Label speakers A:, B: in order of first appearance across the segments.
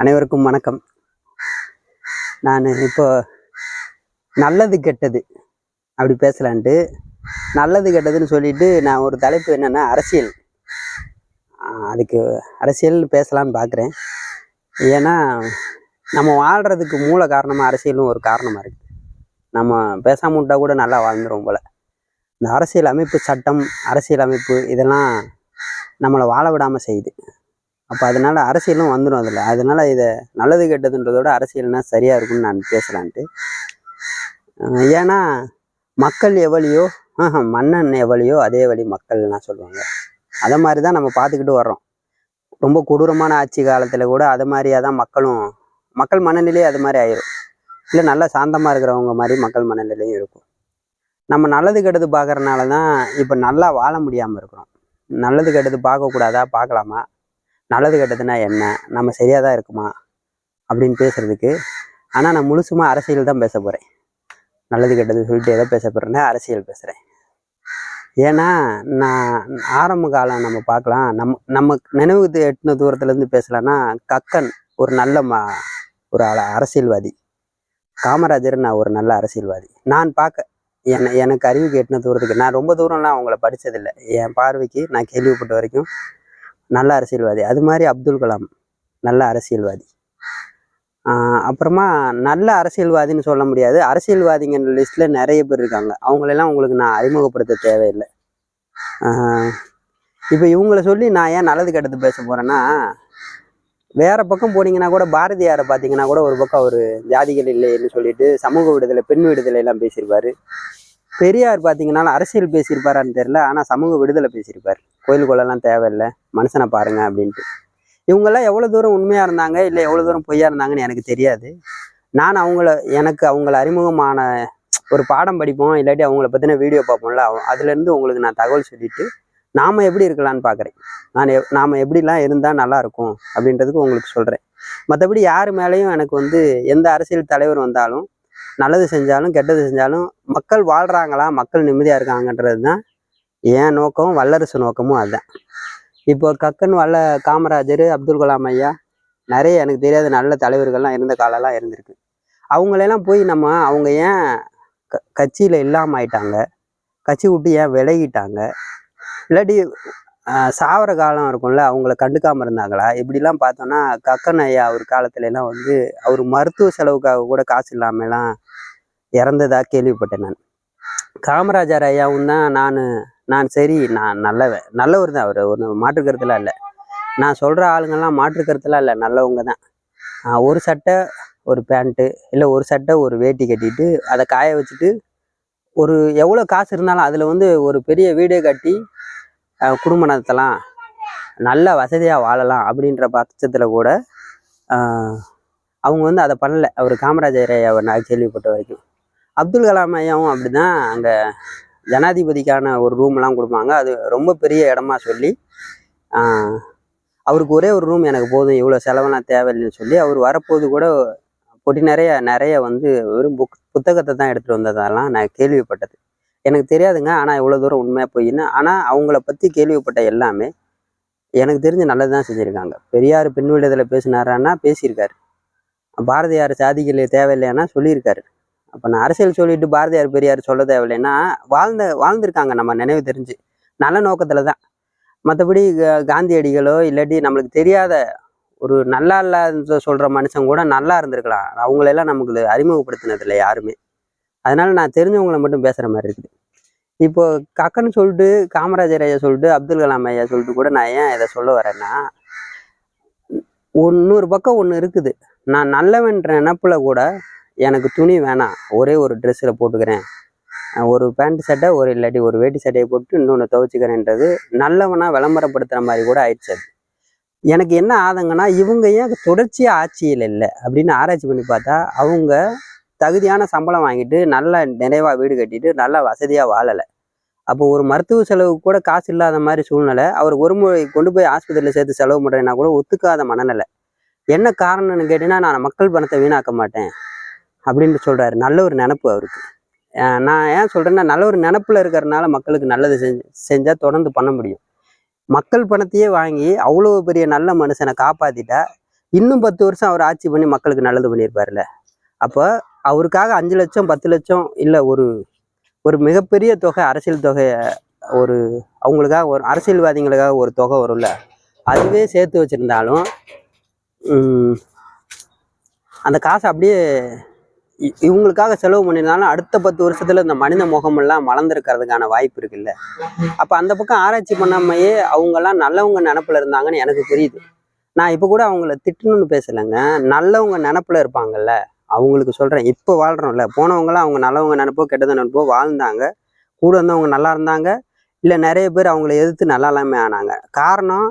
A: அனைவருக்கும் வணக்கம். நான் இப்போ நல்லது கெட்டது. அப்படி பேசலான்ட்டு. நல்லது கெட்டதுன்னு சொல்லிட்டு நான் ஒரு தலைப்பு என்னென்னா அரசியல். அதுக்கு அரசியல் பேசலான்னு பார்க்குறேன் ஏன்னா நம்ம வாழ்கிறதுக்கு மூல காரணமாக அரசியலும் ஒரு காரணமாக இருக்குது நம்ம பேசாமல் விட்டா கூட நல்லா வாழ்ந்துரும் போல். இந்த அரசியல் அமைப்பு சட்டம் அரசியல் அமைப்பு இதெல்லாம் நம்மளை வாழ விடாமல் செய்யுது. அப்போ அதனால் அரசியலும் வந்துடும் அதில். அதனால் இதை நல்லது கெட்டதுன்றதோட அரசியல்னா சரியாக இருக்கும்னு நான் பேசலான்ட்டு ஏன்னா மக்கள் எவ்வளியோ மன்னன் எவ்வளியோ அதே வழி மக்கள்லாம் சொல்லுவாங்க. அதை மாதிரி தான் நம்ம பார்த்துக்கிட்டு வர்றோம். ரொம்ப கொடூரமான ஆட்சி காலத்தில் கூட அது மாதிரியாக தான் மக்களும் மக்கள் மனநிலையே அது மாதிரி ஆயிரும். இல்லை நல்லா சாந்தமாக இருக்கிறவங்க மாதிரி மக்கள் மனநிலையும் இருக்கும். நம்ம நல்லது கெட்டது பார்க்கறனால தான் இப்போ நல்லா வாழ முடியாமல் இருக்கிறோம். நல்லது கெட்டது பார்க்கக்கூடாதா பார்க்கலாமா நல்லது கெட்டதுன்னா என்ன? நம்ம சரியாக தான் இருக்குமா? அப்படின்னு பேசுகிறதுக்கு ஆனால் நான் முழுசுமா அரசியல் தான் பேச போகிறேன் நல்லது கெட்டது சொல்லிட்டு எதை பேச போகிறேன்னா அரசியல் பேசுகிறேன் ஏன்னா நான் ஆரம்ப காலம் நம்ம பார்க்கலாம். நம்ம நம்ம நினைவுக்கு எட்டின தூரத்துலேருந்து பேசலான்னா கக்கன் ஒரு நல்ல மா ஒரு அரசியல்வாதி. காமராஜர் நான் ஒரு நல்ல அரசியல்வாதி. நான் பார்க்க என்ன எனக்கு அறிவுக்கு எட்டின தூரத்துக்கு நான் ரொம்ப தூரம்லாம் அவங்கள படித்ததில்லை என் பார்வைக்கு நான் கேள்விப்பட்ட வரைக்கும் நல்ல அரசியல்வாதி. அது மாதிரி அப்துல் கலாம் நல்ல அரசியல்வாதி. அப்புறமா நல்ல அரசியல்வாதின்னு சொல்ல முடியாது. அரசியல்வாதிங்கிற லிஸ்ட்டில் நிறைய பேர் இருக்காங்க. அவங்களெல்லாம் உங்களுக்கு நான் அறிமுகப்படுத்த தேவையில்லை. இப்போ இவங்கள சொல்லி நான் ஏன் நல்லது கெட்டது பேச போகிறேன்னா வேற பக்கம் போனீங்கன்னா கூட பாரதியாரை பார்த்தீங்கன்னா கூட ஒரு பக்கம் அவர் ஜாதிகள் இல்லைன்னு சொல்லிட்டு சமூக விடுதலை பெண் விடுதலை எல்லாம் பேசியிருப்பாரு பெரியார் பார்த்தீங்கன்னா அரசியல் பேசியிருப்பாரான்னு தெரில ஆனால் சமூக விடுதலை பேசியிருப்பார். கோயில் கொள்ளலாம் தேவையில்லை மனுஷனை பாருங்க அப்படின்ட்டு. இவங்கெல்லாம் எவ்வளோ தூரம் உண்மையாக இருந்தாங்க இல்லை எவ்வளோ தூரம் பொய்யா இருந்தாங்கன்னு எனக்கு தெரியாது. நான் அவங்கள எனக்கு அவங்கள அறிமுகமான ஒரு பாடம் படிப்போம் இல்லாட்டி அவங்கள பற்றின வீடியோ பார்ப்போம்ல அதுலேருந்து உங்களுக்கு நான் தகவல் சொல்லிட்டு நாம் எப்படி இருக்கலாம்னு பார்க்குறேன் நான் எப் நாம் எப்படிலாம் இருந்தால் நல்லாயிருக்கும் அப்படின்றதுக்கு உங்களுக்கு சொல்கிறேன் மற்றபடி யார் மேலேயும் எனக்கு வந்து எந்த அரசியல் தலைவர் வந்தாலும் நல்லது செஞ்சாலும் கெட்டது செஞ்சாலும் மக்கள் வாழ்கிறாங்களா மக்கள் நிம்மதியாக இருக்காங்கன்றது தான் என் நோக்கமும் வல்லரசு நோக்கமும் அதுதான். இப்போ கக்கன் வல்ல காமராஜர் அப்துல் கலாம் ஐயா நிறைய எனக்கு தெரியாத நல்ல தலைவர்கள்லாம் இருந்த காலம்லாம் இருந்திருக்கு. அவங்களெல்லாம் போய் நம்ம அவங்க ஏன் க கட்சியில் இல்லாமல் ஆயிட்டாங்க? கட்சி விட்டு ஏன் விலகிட்டாங்க? இல்லாட்டி சாவர காலம் இருக்கும்ல அவங்கள கண்டுக்காமல் இருந்தாங்களா? இப்படிலாம் பார்த்தோன்னா கக்கன் ஐயா அவர் காலத்துலலாம் வந்து அவர் மருத்துவ செலவுக்காக கூட காசு இல்லாமலாம் இறந்ததாக கேள்விப்பட்டேன் நான். காமராஜர் ஐயாவும் தான் நான் நான் சரி நான் நல்லவன் நல்லவர் தான் அவர். ஒன்று மாற்று கருத்துலாம் இல்லை நான் சொல்கிற ஆளுங்கள்லாம் மாற்று இல்லை நல்லவங்க தான். ஒரு சட்டை ஒரு பேண்ட்டு இல்லை ஒரு சட்டை ஒரு வேட்டி கட்டிட்டு அதை காய வச்சுட்டு ஒரு எவ்வளோ காசு இருந்தாலும் அதில் வந்து ஒரு பெரிய வீடே கட்டி குடும்ப நடத்தலாம் நல்ல வசதியாக வாழலாம் அப்படின்ற பட்சத்தில் கூட அவங்க வந்து அதை பண்ணலை. அவர் காமராஜர் ஐயாவை நான் கேள்விப்பட்ட வரைக்கும். அப்துல் கலாம் ஐயாவும் அப்படி தான் அங்கே ஜனாதிபதிக்கான ஒரு ரூம்லாம் கொடுப்பாங்க. அது ரொம்ப பெரிய இடமா சொல்லி அவருக்கு ஒரே ஒரு ரூம் எனக்கு போதும் இவ்வளோ செலவெல்லாம் தேவையில்லைன்னு சொல்லி அவர் வரப்போது கூட பொட்டி நிறைய நிறைய வந்து வெறும் புக் புத்தகத்தை தான் எடுத்துகிட்டு வந்ததெல்லாம் நான் கேள்விப்பட்டது. எனக்கு தெரியாதுங்க ஆனால் இவ்வளோ தூரம் உண்மையாக போயின்னு. ஆனால் அவங்கள பற்றி கேள்விப்பட்ட எல்லாமே எனக்கு தெரிஞ்சு நல்லது தான் செஞ்சுருக்காங்க. பெரியார் பெண் விடுதலை பேசினாரான்னா பேசியிருக்காரு. பாரதியார் சாதிகள் தேவையில்லைன்னா சொல்லியிருக்காரு. அப்போ நான் அரசியல் சொல்லிட்டு பாரதியார் பெரியார் சொல்ல தேவையில்லைன்னா வாழ்ந்த வாழ்ந்திருக்காங்க நம்ம நினைவு தெரிஞ்சு. நல்ல நோக்கத்தில் தான். மற்றபடி காந்தியடிகளோ இல்லாட்டி நம்மளுக்கு தெரியாத ஒரு நல்லா இல்லாத சொல்கிற மனுஷன் கூட நல்லா இருந்திருக்கலாம். அவங்களெல்லாம் நமக்கு அறிமுகப்படுத்தினதில்லை யாருமே. அதனால நான் தெரிஞ்சவங்களை மட்டும் பேசுகிற மாதிரி இருக்குது. இப்போ கக்கன்னு சொல்லிட்டு காமராஜர் ஐயா சொல்லிட்டு அப்துல் கலாம் ஐயா சொல்லிட்டு கூட நான் ஏன் இதை சொல்ல வரேன்னா இன்னொரு பக்கம் ஒன்று இருக்குது. நான் நல்லவன்ற நினப்பில் கூட எனக்கு துணி வேணாம். ஒரே ஒரு ட்ரெஸ்ஸில் போட்டுக்கிறேன். ஒரு பேண்ட் சட்டை ஒரு இல்லாட்டி ஒரு வேட்டி சட்டையை போட்டு இன்னொன்று துவைச்சிக்கிறேன்றது நல்லவனாக விளம்பரப்படுத்துகிற மாதிரி கூட ஆயிடுச்சு அது. எனக்கு என்ன ஆதங்கன்னா இவங்க ஏன் தொடர்ச்சியாக ஆட்சியில் இல்லை அப்படின்னு ஆராய்ச்சி பண்ணி பார்த்தா அவங்க தகுதியான சம்பளம் வாங்கிட்டு நல்ல நிறைவாக வீடு கட்டிட்டு நல்லா வசதியாக வாழலை. அப்போ ஒரு மருத்துவ செலவு கூட காசு இல்லாத மாதிரி சூழ்நிலை அவர் ஒரு முறை கொண்டு போய் ஆஸ்பத்திரியில் சேர்த்து செலவு பண்ணுறேன்னா கூட ஒத்துக்காத மனநிலை. என்ன காரணம்னு கேட்டீங்கன்னா நான் மக்கள் பணத்தை வீணாக்க மாட்டேன். அப்படின்னு சொல்கிறாரு நல்ல ஒரு நினப்பு அவருக்கு. நான் ஏன் சொல்கிறேன்னா நல்ல ஒரு நினப்பில் இருக்கிறனால மக்களுக்கு நல்லது செஞ்சு செஞ்சால் தொடர்ந்து பண்ண முடியும். மக்கள் பணத்தையே வாங்கி அவ்வளோ பெரிய நல்ல மனுஷனை காப்பாற்றிட்டா இன்னும் பத்து வருஷம் அவர் ஆட்சி பண்ணி மக்களுக்கு நல்லது பண்ணியிருப்பார்ல அப்போ அவருக்காக அஞ்சு லட்சம் பத்து லட்சம் இல்லை ஒரு ஒரு மிகப்பெரிய தொகை அரசியல் தொகை ஒரு அவங்களுக்காக ஒரு அரசியல்வாதிகளுக்காக ஒரு தொகை வரும்ல. அதுவே சேர்த்து வச்சுருந்தாலும் அந்த காசை அப்படியே இவங்களுக்காக செலவு பண்ணியிருந்தாலும் அடுத்த பத்து வருஷத்துல இந்த மனித முகமெல்லாம் மலர்ந்துருக்கிறதுக்கான வாய்ப்பு இருக்குல்ல. அப்போ அந்த பக்கம் ஆராய்ச்சி பண்ணாமையே அவங்கெல்லாம் நல்லவங்க நினப்பில் இருந்தாங்கன்னு எனக்கு புரியுது. நான் இப்போ கூட அவங்கள திட்டணும்னு பேசலைங்க. நல்லவங்க நினப்பில் இருப்பாங்கல்ல. அவங்களுக்கு சொல்கிறேன் இப்போ வாழ்கிறோம்ல போனவங்களாம் அவங்க நல்லவங்க நினப்போ கெட்டத நினப்போ வாழ்ந்தாங்க. கூட வந்தவங்க நல்லா இருந்தாங்க. இல்லை நிறைய பேர் அவங்கள எதிர்த்து நல்லா இல்லாமல் ஆனாங்க காரணம்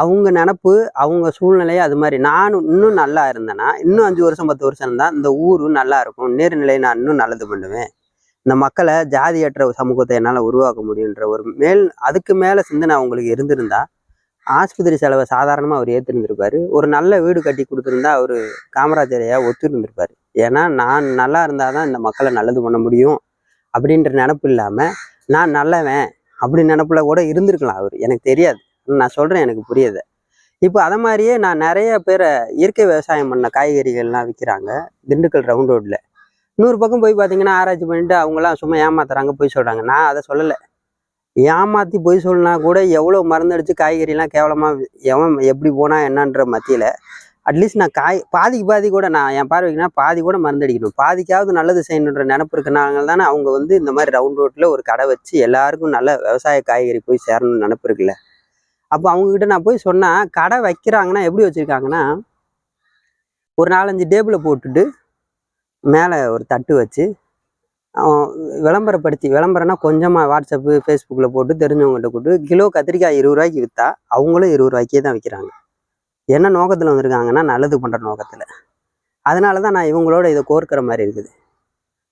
A: அவங்க நினப்பு அவங்க சூழ்நிலையை அது மாதிரி. நானும் இன்னும் நல்லா இருந்தேன்னா இன்னும் அஞ்சு வருஷம் பத்து வருஷம் இருந்தால் இந்த ஊரும் நல்லா இருக்கும். நேர்நிலை நான் இன்னும் நல்லது பண்ணுவேன். இந்த மக்களை ஜாதியற்ற சமூகத்தை என்னால் உருவாக்க முடியுன்ற ஒரு மேல் அதுக்கு மேலே சிந்தனை அவங்களுக்கு இருந்திருந்தா ஆஸ்பத்திரி செலவை சாதாரணமாக அவர் ஏற்றிருந்திருப்பார் ஒரு நல்ல வீடு கட்டி கொடுத்துருந்தா அவர் காமராஜரையா ஒத்துருந்திருப்பார். ஏன்னா நான் நல்லா இருந்தால் தான் இந்த மக்களை நல்லது பண்ண முடியும் அப்படின்ற நினப்பு இல்லாமல் நான் நல்லவன் அப்படி நினப்பில் கூட இருந்திருக்கலாம் அவர். எனக்கு தெரியாது. நான் சொல்கிறேன் எனக்கு புரியுது. இப்போ அதை மாதிரியே நான் நிறைய பேரை இயற்கை விவசாயம் பண்ண காய்கறிகள்லாம் விற்கிறாங்க திண்டுக்கல் ரவுண்ட் ரோட்டில் இன்னொரு பக்கம் போய் பார்த்தீங்கன்னா ஆராய்ச்சி பண்ணிட்டு அவங்களாம் சும்மா ஏமாத்துறாங்க போய் சொல்கிறாங்க நான் அதை சொல்லலை. ஏமாற்றி போய் சொல்லினா கூட எவ்வளோ மருந்தடிச்சு காய்கறிலாம் கேவலமாக எவன் எப்படி போனால் என்னன்ற மத்தியில் அட்லீஸ்ட் நான் காய் பாதிக்கு பாதி கூட நான் என் பார்வைக்குனா பாதி கூட மருந்தடிக்கணும் பாதிக்காவது நல்லது செய்யணுன்ற நினப்பு இருக்கனால தானே அவங்க வந்து இந்த மாதிரி ரவுண்ட் ரோட்டில் ஒரு கடை வச்சு எல்லாருக்கும் நல்ல விவசாய காய்கறி போய் சேரணும்னு நினப்பு இருக்குல்ல. அப்போ அவங்கக்கிட்ட நான் போய் சொன்னேன் கடை வைக்கிறாங்கன்னா எப்படி வச்சுருக்காங்கன்னா ஒரு நாலஞ்சு டேபிளை போட்டுட்டு மேலே ஒரு தட்டு வச்சு அவன் விளம்பரப்படுத்தி விளம்பரம்னா கொஞ்சமாக வாட்ஸ்அப்பு ஃபேஸ்புக்கில் போட்டு தெரிஞ்சவங்கள்ட்ட கூட்டு கிலோ கத்திரிக்காய் இருபது ரூபாய்க்கு விற்றா அவங்களும் இருபது ரூபாய்க்கே தான் விற்கிறாங்க என்ன நோக்கத்தில் வந்திருக்காங்கன்னா நல்லது பண்ணுற நோக்கத்தில். அதனால தான் நான் இவங்களோட இதை கோர்க்கிற மாதிரி இருக்குது.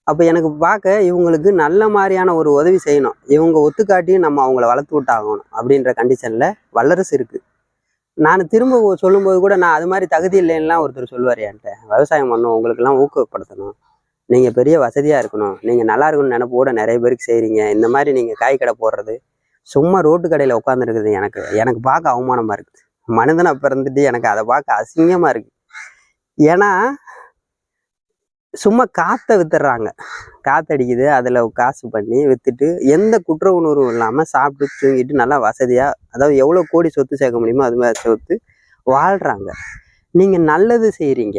A: அப்போ எனக்கு பார்க்க இவங்களுக்கு நல்ல மாதிரியான ஒரு உதவி செய்யணும். இவங்க ஒத்துக்காட்டியும் நம்ம அவங்கள வளர்த்து விட்டாகணும் அப்படின்ற கண்டிஷனில் வல்லரசு இருக்குது நான் திரும்ப சொல்லும்போது கூட நான் அது மாதிரி தகுதி இல்லைன்னுலாம் ஒருத்தர் சொல்லுவார் என்கிட்ட. விவசாயம் பண்ணணும் உங்களுக்கெல்லாம் ஊக்கப்படுத்தணும். நீங்கள் பெரிய வசதியாக இருக்கணும். நீங்கள் நல்லா இருக்கணும்னு நினப்போட நிறைய பேருக்கு செய்கிறீங்க இந்த மாதிரி நீங்கள் காய் கடை போடுறது சும்மா ரோட்டு கடையில் உட்காந்துருக்குது எனக்கு. எனக்கு பார்க்க அவமானமாக இருக்குது மனிதனை பிறந்துட்டு எனக்கு அதை பார்க்க அசிங்கமாக இருக்குது ஏன்னா சும்மா காற்றை வித்துடுறாங்க காற்றடிக்குது அதில் காசு பண்ணி விற்றுட்டு எந்த குற்ற உணர்வும் இல்லாமல் சாப்பிட்டு தூங்கிட்டு நல்லா வசதியாக அதாவது எவ்வளோ கோடி சொத்து சேர்க்க முடியுமோ அது மாதிரி சொத்து வாழ்கிறாங்க நீங்கள் நல்லது செய்கிறீங்க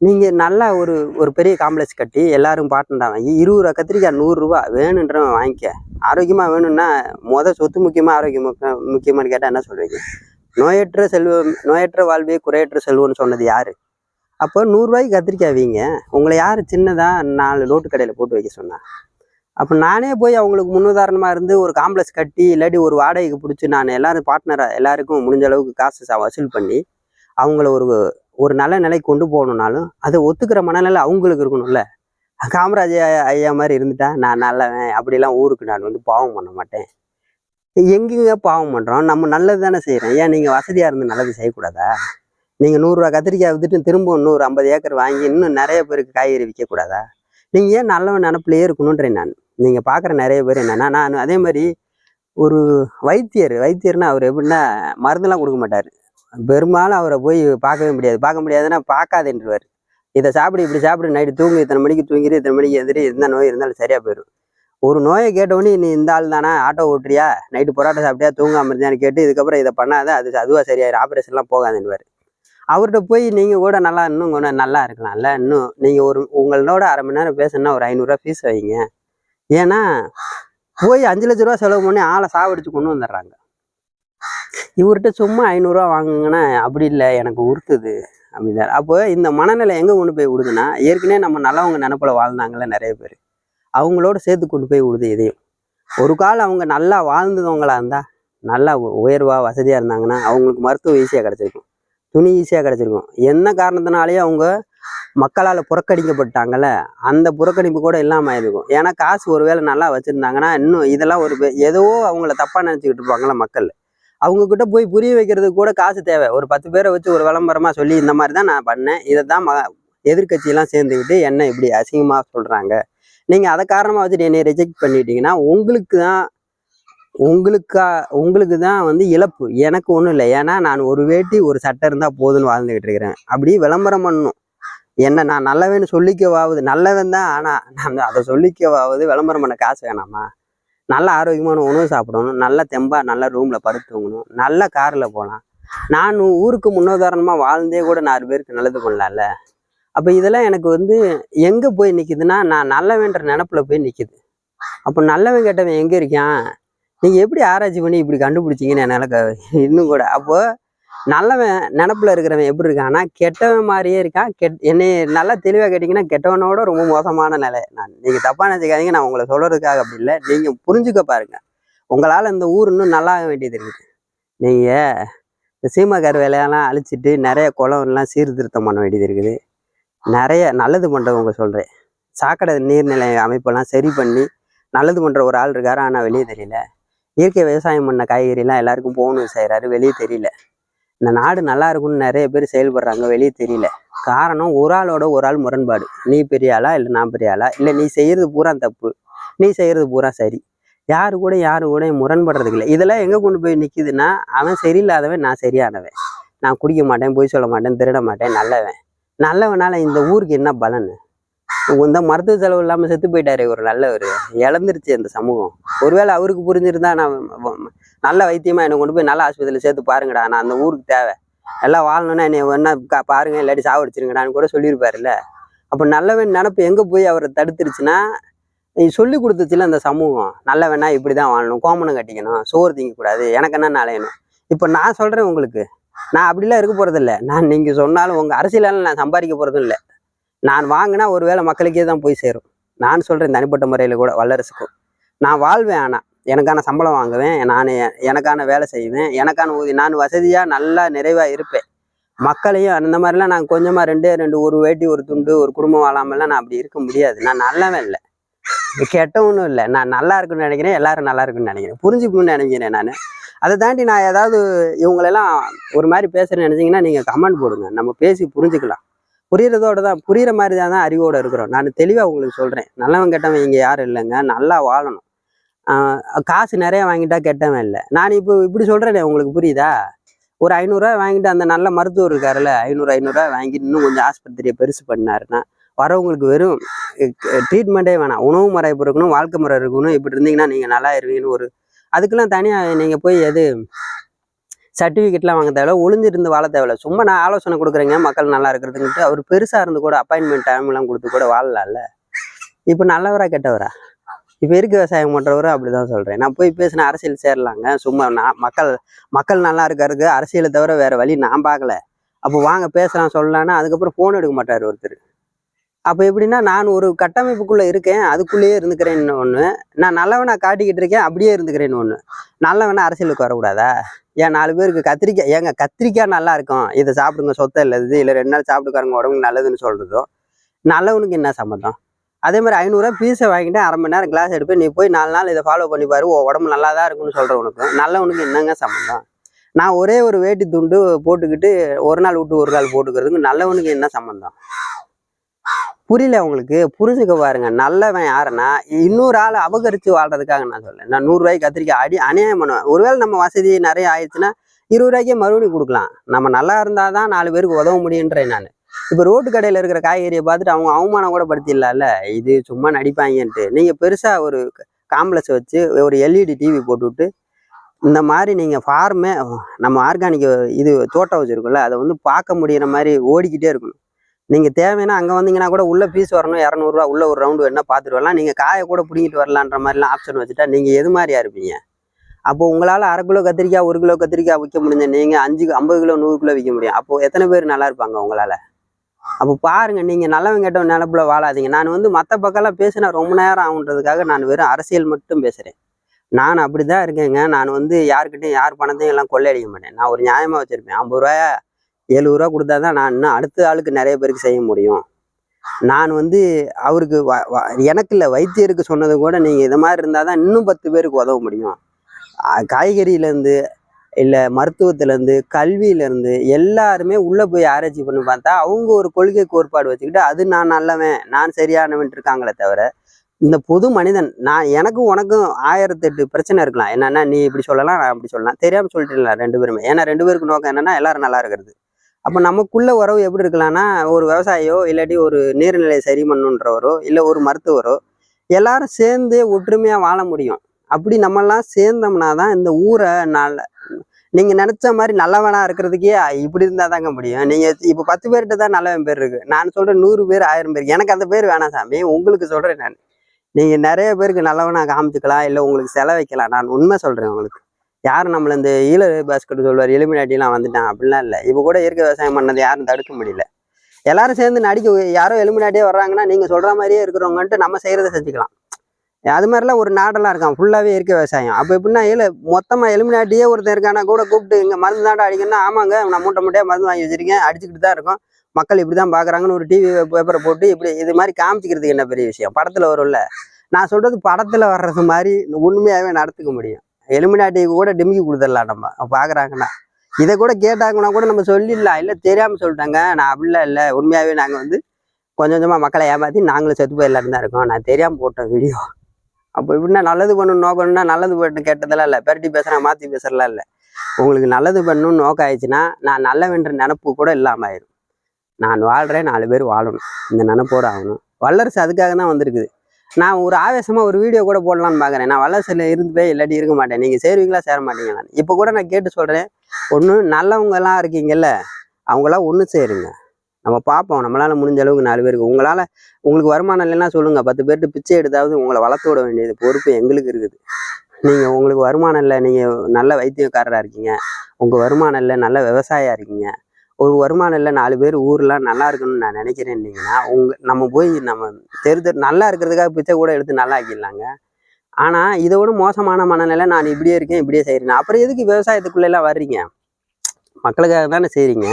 A: நீங்கள் நல்லா ஒரு ஒரு பெரிய காம்ப்ளெக்ஸ் கட்டி எல்லாரும் பாட்டுண்டா வாங்கி இருபது ரூபா கத்திரிக்காய் நூறுரூவா வேணுன்றவன் வாங்கிக்க. ஆரோக்கியமாக வேணும்னா மொதல் சொத்து முக்கியமாக ஆரோக்கியம் முக்கியமானு கேட்டால் என்ன சொல்கிறீங்க நோயற்ற செல்வம் நோயற்ற வாழ்வே குறையற்ற செல்வம்னு சொன்னது யார்? அப்போ நூறுரூவாய்க்கு கத்திரிக்காய் வைங்க. உங்களை யார் சின்னதாக நாலு லோட்டு கடையில் போட்டு வைக்க சொன்னான் அப்போ நானே போய் அவங்களுக்கு முன்னுதாரணமாக இருந்து ஒரு காம்ப்ளெக்ஸ் கட்டி இல்லாட்டி ஒரு வாடகைக்கு பிடிச்சி நான் எல்லாரும் பார்ட்னராக எல்லாருக்கும் முடிஞ்ச அளவுக்கு காசு வசூல் பண்ணி அவங்கள ஒரு ஒரு நல்ல நிலைக்கு கொண்டு போகணுன்னாலும் அதை ஒத்துக்கிற மனநிலை அவங்களுக்கு இருக்கணும்ல. காமராஜ் ஐயா- ஐயா மாதிரி இருந்துட்டா நான் நல்லவன் அப்படிலாம் ஊருக்கு நான் வந்து பாவம் பண்ண மாட்டேன். எங்கெங்க பாவம் பண்ணுறோம் நம்ம நல்லது தானே செய்கிறோம் ஏன் நீங்கள் வசதியாக இருந்து நல்லது செய்யக்கூடாதா? நீங்கள் நூறுரூவா கத்திரிக்காய் வித்துட்டு திரும்ப இன்னொரு ஐம்பது ஏக்கர் வாங்கி இன்னும் நிறைய பேருக்கு காய்கறி விற்கக்கூடாதா நீங்கள் ஏன் நல்லவன் நினப்பிலேயே இருக்கணுன்றேன் நான். நீங்கள் பார்க்குற நிறைய பேர் என்னன்னா நான் அதே மாதிரி ஒரு வைத்தியர் வைத்தியர்னா அவர் எப்படின்னா மருந்தெல்லாம் கொடுக்க மாட்டார். பெரும்பாலும் அவரை போய் பார்க்கவே முடியாது. பார்க்க முடியாதுன்னா பார்க்காதுன்றவர். இதை சாப்பிடு இப்படி சாப்பிடு நைட்டு தூங்கு இத்தனை மணிக்கு தூங்கிடு இத்தனை மணிக்கு எந்திரி எந்த நோய் இருந்தாலும் சரியாக போயிடும் ஒரு நோயை கேட்டவொடனே நீ இந்த ஆள் தானே? ஆட்டோ ஓட்டுறியா? நைட்டு பொராட்டா சாப்பிட்டியா? தூங்காம இருந்தியான்னு கேட்டு இதுக்கப்புறம் இதை பண்ணாத அது அதுவாக சரியாயிரும். ஆப்ரேஷன்லாம் போகாதுன்னுவார். அவர்கிட்ட போய் நீங்கள் கூட நல்லா இன்னும் கொஞ்சம் நல்லா இருக்கலாம்ல. இன்னும் நீங்கள் ஒரு உங்களோட அரை மணி நேரம் பேசணுன்னா ஒரு ஐநூறுரூவா ஃபீஸ் வைங்க. ஏன்னா போய் அஞ்சு லட்ச ரூபா செலவு பண்ணி ஆளை சாவடிச்சு கொண்டு வந்துடுறாங்க. இவர்கிட்ட சும்மா ஐநூறுரூவா வாங்குங்கன்னா அப்படி இல்லை எனக்கு உறுத்துது அப்படின்னா அப்போ இந்த மனநிலை எங்கே கொண்டு போய் விடுதுன்னா ஏற்கனவே நம்ம நல்லவங்க நினப்பில் வாழ்ந்தாங்கல்ல நிறைய பேர். அவங்களோட சேர்த்து கொண்டு போய் விடுது இதையும் ஒரு காலம் அவங்க நல்லா வாழ்ந்தவங்களா இருந்தால் நல்லா உயர்வாக வசதியாக இருந்தாங்கன்னா அவங்களுக்கு மருத்துவம் ஈஸியாக கிடச்சிருக்கும். துணி ஈஸியாக கிடச்சிருக்கும். என்ன காரணத்தினாலேயே அவங்க மக்களால் புறக்கணிக்கப்பட்டாங்கல்ல அந்த புறக்கணிப்பு கூட இல்லாமல் இருக்கும் ஏன்னா காசு ஒருவேளை நல்லா வச்சுருந்தாங்கன்னா இன்னும் இதெல்லாம் ஒரு ஏதோ அவங்கள தப்பாக நினச்சிக்கிட்டு இருப்பாங்களே மக்கள். அவங்கக்கிட்ட போய் புரிய வைக்கிறதுக்கு கூட காசு தேவை. ஒரு பத்து பேரை வச்சு ஒரு விளம்பரமாக சொல்லி இந்த மாதிரி தான் நான் பண்ணேன். இதை தான் ம எதிர்கட்சியெல்லாம் சேர்ந்துக்கிட்டு என்ன இப்படி அசிங்கமாக சொல்கிறாங்க நீங்கள் அதை காரணமாக வச்சுட்டு என்னை ரிஜெக்ட் பண்ணிட்டீங்கன்னா உங்களுக்கு தான் உங்களுக்கா உங்களுக்கு தான் வந்து இழப்பு. எனக்கு ஒன்றும் இல்லை. ஏன்னா நான் ஒரு வேட்டி ஒரு சட்டை இருந்தால் போதும்னு வாழ்ந்துக்கிட்டு இருக்கிறேன். அப்படி விளம்பரம் பண்ணணும். என்ன நான் நல்லவன்னு சொல்லிக்கவாவது நல்லவன் தான். ஆனால் நான் அதை சொல்லிக்கவாவது விளம்பரம் பண்ண காசு வேணாமா? நல்ல ஆரோக்கியமான உணவு சாப்பிடணும். நல்ல தெம்பாக நல்ல ரூமில் படுத்துங்கணும் நல்ல காரில் போகலாம். நான் ஊருக்கு முன்னுதாரணமாக வாழ்ந்தே கூட நாலு பேருக்கு நல்லது பண்ணலாம்ல? அப்போ இதெல்லாம் எனக்கு வந்து எங்கே போய் நிற்கிதுன்னா நான் நல்லவன்ற நினப்பில் போய் நிற்கிது அப்போ நல்லவன் கேட்டவன் எங்கே இருக்கான்? நீங்கள் எப்படி ஆராய்ச்சி பண்ணி இப்படி கண்டுபிடிச்சிங்கன்னு என்னால் இன்னும் கூட. அப்போது நல்லவன் நினப்பில் இருக்கிறவன் எப்படி இருக்கான்னா கெட்டவன் மாதிரியே இருக்கான். கெட் என்னை நல்லா தெளிவாக கேட்டிங்கன்னா கெட்டவனோட ரொம்ப மோசமான நிலை. நான் நீங்கள் தப்பாக நினச்சிக்காதீங்க. நான் உங்களை சொல்கிறதுக்காக அப்படி இல்லை. நீங்கள் புரிஞ்சுக்க பாருங்க. உங்களால் இந்த ஊர் இன்னும் நல்லா வேண்டியது இருக்குது. நீங்கள் இந்த சீமக்கார் வேலையெல்லாம் அழிச்சிட்டு நிறைய குளம்லாம் சீர்திருத்தம் பண்ண வேண்டியது இருக்குது. நிறைய நல்லது பண்ணுறவங்க சொல்கிறேன் சாக்கடை நீர்நிலை அமைப்பெல்லாம் சரி பண்ணி நல்லது பண்ணுற ஒரு ஆள் இருக்காரு. ஆனால் வெளியே தெரியல. இயற்கை விவசாயம் பண்ண காய்கறிலாம் எல்லாருக்கும் போகணும் செய்கிறாரு வெளியே தெரியல. இந்த நாடு நல்லா இருக்கும்னு நிறைய பேர் செயல்படுறாங்க. வெளியே தெரியல. காரணம் ஒரு ஆளோட ஒரு ஆள் முரண்பாடு. நீ பெரிய ஆளா இல்லை நான் பெரிய ஆளா? இல்லை நீ செய்யறது பூரா தப்பு. நீ செய்யறது பூரா சரி. யாரு கூட யாரு கூட முரண்படுறதுக்கு இல்லை. இதெல்லாம் எங்கே கொண்டு போய் நிற்குதுன்னா அவன் சரியில்லாதவன் நான் சரியானவன். நான் குடிக்க மாட்டேன் பொய் சொல்ல மாட்டேன் திருட மாட்டேன் நல்லவன். நல்லவனால இந்த ஊருக்கு என்ன பலன்? இந்த மருத்துவ செலவு இல்லாமல் செத்து போயிட்டாரு ஒரு நல்லவர் இழந்துருச்சு அந்த சமூகம். ஒருவேளை அவருக்கு புரிஞ்சிருந்தா நான் நல்ல வைத்தியமா என்னை கொண்டு போய் நல்ல ஆஸ்பத்திரியில் சேர்த்து பாருங்கடா நான் அந்த ஊருக்கு தேவை. எல்லாம் வாழணும்னா என்னை ஒன்றா பாருங்க இல்லாட்டி சாவடிச்சிருங்கடான்னு கூட சொல்லியிருப்பாருல்ல. அப்போ நல்லவன் நினப்பு எங்கே போய் அவரை தடுத்துருச்சுன்னா நீ சொல்லி கொடுத்துச்சுல அந்த சமூகம். நல்லவனா இப்படி தான் வாழணும் கோமணம் கட்டிக்கணும் சோறு திங்கக்கூடாது எனக்கு என்ன நாளையணும்? இப்போ நான் சொல்கிறேன் உங்களுக்கு. நான் அப்படிலாம் இருக்க போகிறதில்ல நான் நீங்கள் சொன்னாலும் உங்கள் அரசியலால் நான் சம்பாதிக்க போகிறதும் இல்லை நான் வாங்கினா ஒருவேளை மக்களுக்கே தான் போய் சேரும். நான் சொல்கிறேன் தனிப்பட்ட முறையில் கூட வல்லரசுக்கும். நான் வாழ்வேன் ஆனால் எனக்கான சம்பளம் வாங்குவேன் நான் எனக்கான வேலை செய்வேன் எனக்கான ஊதி நான் வசதியாக நல்லா நிறைவாக இருப்பேன். மக்களையும் அந்த மாதிரிலாம் நான் கொஞ்சமாக ரெண்டே ரெண்டு ஒரு வேட்டி ஒரு துண்டு ஒரு குடும்பம் வாழாமலாம் நான் அப்படி இருக்க முடியாது. நான் நல்லவன் இல்லை. கெட்டவனும் இல்லை. நான் நல்லா இருக்குன்னு நினைக்கிறேன் எல்லாரும் நல்லா இருக்குன்னு நினைக்கிறேன். புரிஞ்சுக்கணும்னு நினைக்கிறேன் நான். அதை தாண்டி நான் ஏதாவது இவங்களெல்லாம் ஒரு மாதிரி பேசுகிறேன்னு நினச்சிங்கன்னா நீங்கள் கமெண்ட் போடுங்க. நம்ம பேசி புரிஞ்சுக்கலாம். புரியறதோட தான் புரியுற மாதிரி தான் தான் அறிவோடு இருக்கிறோம். நான் தெளிவாக உங்களுக்கு சொல்கிறேன் நல்லவன் கெட்டவன் இங்கே யாரும் இல்லைங்க. நல்லா வாழணும். காசு நிறைய வாங்கிட்டா கெட்டவன் இல்லை. நான் இப்போ இப்படி சொல்கிறேனே உங்களுக்கு புரியுதா? ஒரு ஐநூறுரூவா வாங்கிட்டு அந்த நல்ல மருத்துவர் இருக்காருல்ல ஐநூறு ஐநூறுரூவா வாங்கிட்டு இன்னும் கொஞ்சம் ஆஸ்பத்திரியை பெருசு பண்ணாருன்னா வரவங்களுக்கு வெறும் ட்ரீட்மெண்ட்டே வேணாம். உணவு முறை இருக்கணும் வாழ்க்கை முறை இருக்கணும். இப்படி இருந்தீங்கன்னா நீங்கள் நல்லா இருவீங்கன்னு ஒரு அதுக்கெல்லாம் தனியாக நீங்கள் போய் எது சர்டிஃபிகேட்லாம் வாங்க தேவையில்ல ஒளிஞ்சிருந்து வாழ தேவையில்ல. சும்மா நான் ஆலோசனை கொடுக்குறேங்க மக்கள் நல்லா இருக்கிறதுங்கிட்டு அவர் பெருசாக இருந்து கூட அப்பாயின்மெண்ட் டைம்லாம் கொடுத்து கூட வாழலாம்ல. இப்போ நல்லவரா கெட்டவரா? இப்போ இருக்க விவசாயம் பண்ணுறவரும் அப்படி தான் சொல்கிறேன் நான் போய் பேசின அரசியல் சேரலாங்க. சும்மா நான் மக்கள் மக்கள் நல்லா இருக்கிறதுக்கு அரசியலை தவிர வேறு வழி நான் பார்க்கல. அப்போ வாங்க பேசலாம் சொல்லலான்னா. அதுக்கப்புறம் ஃபோன் எடுக்க மாட்டார் ஒருத்தர். அப்போ எப்படின்னா நான் ஒரு கட்டமைப்புக்குள்ளே இருக்கேன் அதுக்குள்ளேயே இருந்துக்கிறேன்னு ஒன்று நான் நல்லவனை காட்டிக்கிட்டு இருக்கேன் அப்படியே இருந்துக்கிறேன்னு ஒன்று நல்லவனா அரசியலுக்கு வரக்கூடாதா? ஏன் நாலு பேருக்கு கத்திரிக்காய் ஏங்க கத்திரிக்காய் நல்லா இருக்கும். இதை சாப்பிடுங்க சொத்தை இல்லது இல்லை ரெண்டு நாள் சாப்பிட்டுக்காரங்க உடம்புக்கு நல்லதுன்னு சொல்கிறதோ நல்லவனுக்கு என்ன சம்மந்தம்? அதே மாதிரி ஐநூறுரூவா பீஸை வாங்கிட்டு அரை மணி நேரம் கிளாஸ் எடுப்பேன் நீ போய் நாலு நாள் இதை ஃபாலோ பண்ணி பாரு உன் உடம்பு நல்லா தான் இருக்குன்னு சொல்கிறவனுக்கு நல்லவனுக்கு என்னங்க சம்மந்தம்? நான் ஒரே ஒரு வேட்டி துண்டு போட்டுக்கிட்டு ஒரு நாள் விட்டு ஒரு நாள் போட்டுக்கிறதுக்கு நல்லவனுக்கு என்ன சம்மந்தம்? புரியல உங்களுக்கு புரிஞ்சுக்க பாருங்க. நல்லவன் யாருன்னா இன்னொரு ஆள் அபகரித்து வாழ்றதுக்காக நான் சொல்ல நான் நூறுரூவாய்க்கு கத்திரிக்காய் அடி அநியாயம் பண்ணுவேன். ஒருவேளை நம்ம வசதி நிறைய ஆயிடுச்சுன்னா இருபது ரூபாய்க்கே மறுபடியும் கொடுக்கலாம். நம்ம நல்லா இருந்தால் தான் நாலு பேருக்கு உதவ முடியுன்றேன் நான். இப்போ ரோட்டு கடையில் இருக்கிற காய்கறியை பார்த்துட்டு அவங்க அவமானம் கூட படுத்திடலாம்ல? இது சும்மா நடிப்பாங்கன்ட்டு. நீங்கள் பெருசாக ஒரு காம்ப்ளெக்ஸ் வச்சு ஒரு எல்இடி டிவி போட்டுவிட்டு இந்த மாதிரி நீங்கள் ஃபார்மே நம்ம ஆர்கானிக் இது தோட்டம் வச்சுருக்கோம்ல அதை வந்து பார்க்க முடியிற மாதிரி ஓடிக்கிட்டே இருக்கணும். நீங்கள் தேவைன்னா அங்கே வந்தீங்கன்னா கூட உள்ள ஃபீஸ் வரணும் இரநூறுவா உள்ள ஒரு ரவுண்டு வேணால் பார்த்துட்டு வரலாம். நீங்கள் காயை கூட பிடிங்கிட்டு வரலான்ற மாதிரிலாம் ஆப்ஷன் வச்சுட்டா நீங்கள் எது மாதிரியா இருப்பீங்க? அப்போ உங்களால் அரை கிலோ கத்திரிக்காய் ஒரு கிலோ கத்திரிக்காய் விற்க முடிஞ்ச நீங்கள் அஞ்சு ஐம்பது கிலோ நூறு கிலோ விற்க முடியும். அப்போ எத்தனை பேர் நல்லா இருப்பாங்க உங்களால்? அப்போ பாருங்கள் நீங்கள் நல்லவன் கேட்ட நிலப்புல வாழாதீங்க. நான் வந்து மற்ற பக்கம்லாம் பேசினா ரொம்ப நேரம் ஆகுன்றதுக்காக நான் வெறும் அரசியல் மட்டும் பேசுகிறேன் நான் அப்படி தான் இருக்கேங்க. நான் வந்து யாருக்கிட்டையும் யார் பணத்தையும் எல்லாம் கொள்ளையடிக்க மாட்டேன். நான் ஒரு நியாயமாக வச்சுருப்பேன். ஐம்பது ரூபாயா எழுபது ரூபா கொடுத்தா தான் நான் இன்னும் அடுத்த ஆளுக்கு நிறைய பேருக்கு செய்ய முடியும். நான் வந்து அவருக்கு வ- எனக்கு இல்லை வைத்தியருக்கு சொன்னது கூட நீங்கள் இது மாதிரி இருந்தால் தான் இன்னும் பத்து பேருக்கு உதவ முடியும். காய்கறியிலேருந்து இல்லை மருத்துவத்திலேருந்து கல்வியிலேருந்து எல்லாருமே உள்ளே போய் ஆராய்ச்சி பண்ணி பார்த்தா அவங்க ஒரு கொள்கை கோட்பாடு வச்சுக்கிட்டு அது நான் நல்லவன் நான் சரியானவன் இருக்காங்களே தவிர இந்த பொது மனிதன் நான் எனக்கும் உனக்கும் ஆயிரத்தெட்டு பிரச்சனை இருக்கலாம். என்னென்னா நீ இப்படி சொல்லலாம் நான் அப்படி சொல்லலாம். தெரியாமல் சொல்லிட்டு ரெண்டு பேருமே? ஏன்னா ரெண்டு பேருக்கு நோக்கம் என்னென்னா எல்லாரும் நல்லா இருக்கிறது. அப்போ நமக்குள்ள உறவு எப்படி இருக்கலாம்னா ஒரு விவசாயியோ இல்லாட்டி ஒரு நீர்நிலையை சரி பண்ணுன்றவரோ இல்லை ஒரு மருத்துவரோ எல்லாரும் சேர்ந்து ஒற்றுமையாக வாழ முடியும். அப்படி நம்மெல்லாம் சேர்ந்தோம்னா தான் இந்த ஊரை நல்ல நீங்கள் நினச்ச மாதிரி நல்லவனா இருக்கிறதுக்கே இப்படி இருந்தால் தாங்க முடியும். நீங்கள் இப்போ பத்து பேர்கிட்ட தான் நல்லவன் பேர் இருக்குது நான் சொல்கிறேன் நூறு பேர் ஆயிரம் பேர் எனக்கு அந்த பேர் வேணாம் சாமி. உங்களுக்கு சொல்கிறேன் நான். நீங்கள் நிறைய பேருக்கு நல்லவனாக காமிச்சுக்கலாம் இல்லை உங்களுக்கு செலவைக்கலாம். நான் உண்மை சொல்கிறேன் உங்களுக்கு. யாரும் நம்மளை இந்த ஈழ பாஸ்கெட் சொல்வார் எலுமினாட்டிலாம் வந்துட்டான் அப்படிலாம் இல்லை. இப்போ கூட இயற்கை விவசாயம் பண்ணது யாரும் தடுக்க முடியல. எல்லாரும் சேர்ந்து நடிக்க யாரோ எலுமினாட்டியே வர்றாங்கன்னா நீங்கள் சொல்கிற மாதிரியே இருக்கிறவங்கன்ட்டு நம்ம செய்கிறத செஞ்சுக்கலாம். அது மாதிரிலாம் ஒரு நாடெல்லாம் இருக்கான் ஃபுல்லாகவே இயற்கை விவசாயம். அப்போ எப்படின்னா இல்லை மொத்தமாக எலுமினாட்டியே ஒருத்தன் இருக்கானா கூட கூப்பிட்டு இங்கே மருந்து தாண்டா அடிக்கணும்னா ஆமாங்க நான் மூட்டை மூட்டையாக மருந்து வாங்கி வச்சிருக்கேன் அடிச்சுக்கிட்டு தான் இருக்கும். மக்கள் இப்படி தான் பார்க்குறாங்கன்னு ஒரு டிவி பேப்பரை போட்டு இப்படி இது மாதிரி காமிச்சிக்கிறதுக்கு என்ன பெரிய விஷயம்? படத்தில் வரும்ல. நான் சொல்கிறது படத்தில் வர்றது மாதிரி உண்மையாகவே நடத்துக்க முடியும். எலுமினாட்டிக்கு கூட டிமிக்கி கொடுத்துடலாம் நம்ம. பார்க்குறாங்கன்னா இதை கூட கேட்டாங்கன்னா கூட நம்ம சொல்லிடலாம். இல்லை தெரியாமல் சொல்லிட்டாங்க. நான் அப்படிலாம் இல்லை. உண்மையாகவே நாங்கள் வந்து கொஞ்சம் கொஞ்சமாக மக்களை ஏமாற்றி நாங்களும் செத்து போயிடலான்னு தான் இருக்கோம். நான் தெரியாமல் போட்டேன் வீடியோ அப்போ இப்படின்னா நல்லது பண்ணணும் நோக்கணும்னா நல்லது பண்ணு கேட்டதெல்லாம் இல்லை. பெரட்டி பேசுகிறேன் மாற்றி பேசுகிறலாம் இல்லை. உங்களுக்கு நல்லது பண்ணணும்னு நோக்கம் ஆயிடுச்சுன்னா நான் நல்லவென்ற நினப்பு கூட இல்லாமல் ஆயிடும் நான் வாழ்கிறேன் நாலு பேர் வாழணும். இந்த நினப்போடு ஆகணும். வல்லரசு அதுக்காக தான் வந்திருக்குது. நான் ஒரு ஆவேசமாக ஒரு வீடியோ கூட போடலான்னு பார்க்குறேன் நான் வல்லசில் இருந்து போய் இல்லாட்டி இருக்க மாட்டேன். நீங்கள் சேருவீங்களா சேர மாட்டீங்க நான் இப்போ கூட நான் கேட்டு சொல்கிறேன் ஒன்று நல்லவங்கெல்லாம் இருக்கீங்கல்ல அவங்களாம் ஒன்று சேருங்க. நம்ம பார்ப்போம் நம்மளால் முடிஞ்ச அளவுக்கு நாலு பேருக்கு. உங்களால் உங்களுக்கு வருமானம் இல்லைன்னா சொல்லுங்கள் பத்து பேர்ட்டு பிச்சை எடுத்தாவது உங்களை வளர்த்து விட வேண்டியது பொறுப்பு எங்களுக்கு இருக்குது. நீங்கள் உங்களுக்கு வருமானம் இல்லை நீங்கள் நல்ல வைத்தியக்காரராக இருக்கீங்க. உங்கள் வருமானம் இல்லை நல்ல விவசாயியாக இருக்கீங்க. ஒரு வருமானம் இல்லை நாலு பேர் ஊர்லாம் நல்லா இருக்கணும்னு நான் நினைக்கிறேன்னீங்கன்னா உங்க நம்ம போய் நம்ம தெரு தெரு நல்லா இருக்கிறதுக்காக பிச்சை கூட எடுத்து நல்லா ஆக்கிடலாங்க. ஆனால் இதை விட மோசமான மனநிலை நான் இப்படியே இருக்கேன் இப்படியே செய்கிறேன் அப்புறம் எதுக்கு விவசாயத்துக்குள்ளெல்லாம் வர்றீங்க? மக்களுக்காக தானே செய்கிறீங்க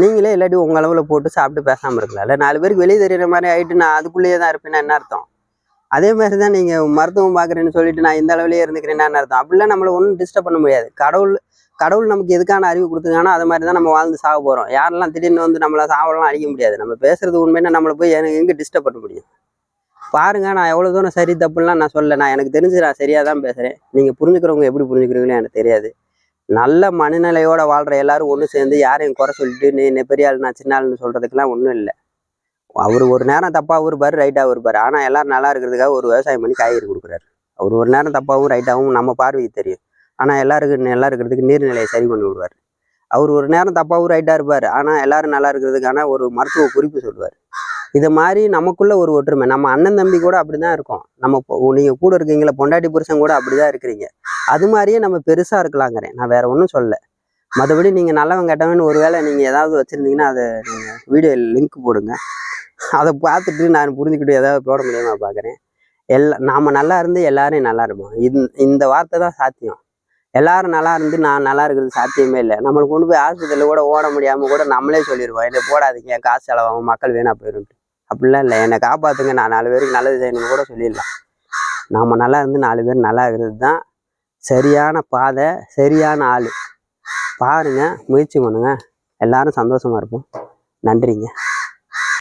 A: நீங்களே இல்லாட்டி உங்கள் அளவில் போட்டு சாப்பிட்டு பேசாமல் இருக்கலாம். இல்லை நாலு பேருக்கு வெளியே தெரியுற மாதிரி ஆகிட்டு நான் அதுக்குள்ளேயே தான் இருப்பேன்னா என்ன அர்த்தம்? அதே மாதிரி தான் நீங்கள் மருத்துவம் பார்க்குறேன்னு சொல்லிட்டு நான் இந்த அளவுலேயே இருந்துக்கிறேன்னா என்ன அர்த்தம்? அப்படிலாம் நம்மளை ஒன்றும் டிஸ்டர்ப் பண்ண முடியாது. கடவுள் கடவுள் நமக்கு எதுக்கான அறிவு கொடுத்துருக்கானோ அது மாதிரி தான் நம்ம வாழ்ந்து சாக போகிறோம் யாரெல்லாம் திடீர்னு வந்து நம்மளை சாவலாம் அழிக்க முடியாது. நம்ம பேசுறது உண்மைன்னா நம்மளை போய் எனக்கு எங்கே டிஸ்டர்ப் பண்ண முடியும்? பாருங்க நான் எவ்வளோ தூரம் சரி தப்புலாம் நான் சொல்ல நான் எனக்கு தெரிஞ்சு நான் சரியாக தான் பேசுகிறேன் நீங்கள் புரிஞ்சுக்கிறவங்க எப்படி புரிஞ்சுக்கிறீங்களோ எனக்கு தெரியாது. நல்ல மனநிலையோட வாழ்கிற எல்லாரும் ஒன்று சேர்ந்து யாரையும் குறை சொல்லிட்டு நீ என்ன பெரிய ஆள் நான் சின்ன ஆள்னு சொல்கிறதுக்கெல்லாம் ஒன்றும் இல்லை. அவர் ஒரு நேரம் தப்பாக இருப்பார் ரைட்டாக இருப்பார் ஆனால் எல்லோரும் நல்லா இருக்கிறதுக்காக ஒரு விவசாயம் பண்ணி காய்கறி கொடுக்குறாரு. அவர் ஒரு நேரம் தப்பாகவும் ரைட்டாகவும் நம்ம பார்வைக்கு தெரியும். ஆனால் எல்லாருக்கும் நல்லா இருக்கிறதுக்கு நீர்நிலையை சரி பண்ணி விடுவார். அவர் ஒரு நேரம் தப்பாகவும் ரைட்டாக இருப்பார். ஆனால் எல்லாரும் நல்லா இருக்கிறதுக்கான ஒரு மருத்துவ குறிப்பு சொல்லுவார். இது மாதிரி நமக்குள்ள ஒரு ஒற்றுமை. நம்ம அண்ணன் தம்பி கூட அப்படிதான் இருக்கும். நம்ம நீங்கள் கூட இருக்கீங்களா பொண்டாட்டி புருஷன் கூட அப்படிதான் இருக்கிறீங்க. அது மாதிரியே நம்ம பெருசாக இருக்கலாங்கிறேன். நான் வேற ஒன்றும் சொல்ல மற்றபடி நீங்கள் நல்லவன் கெட்டவன் ஒருவேளை நீங்கள் ஏதாவது வச்சுருந்தீங்கன்னா அதை நீங்கள் வீடியோ லிங்க் போடுங்க. அதை பார்த்துட்டு நான் புரிஞ்சுக்கிட்டு ஏதாவது போட முடியுமா பார்க்குறேன். எல்லா நாம நல்லா இருந்து எல்லாரையும் நல்லா இருப்போம். இந்த வார்த்தை தான் சாத்தியம். எல்லாரும் நல்லா இருந்து நான் நல்லா இருக்கிறது சாத்தியமே இல்லை. நம்மளுக்கு கொண்டு போய் ஆஸ்பத்திரியில் கூட ஓட முடியாமல் கூட நம்மளே சொல்லிடுவோம் இதை போடாதீங்க காசு செலவாகும் மக்கள் வேணா போயிடும் அப்படிலாம் இல்லை. என்னை காப்பாற்றுங்க நான் நாலு பேருக்கு நல்லது செய்யணும்னு கூட சொல்லிடலாம். நாம் நல்லா இருந்து நாலு பேர் நல்லா இருக்கிறது தான் சரியான பாதை சரியான ஆள். பாருங்க முயற்சி பண்ணுங்கள் எல்லாரும் சந்தோஷமாக இருப்போம். நன்றிங்க.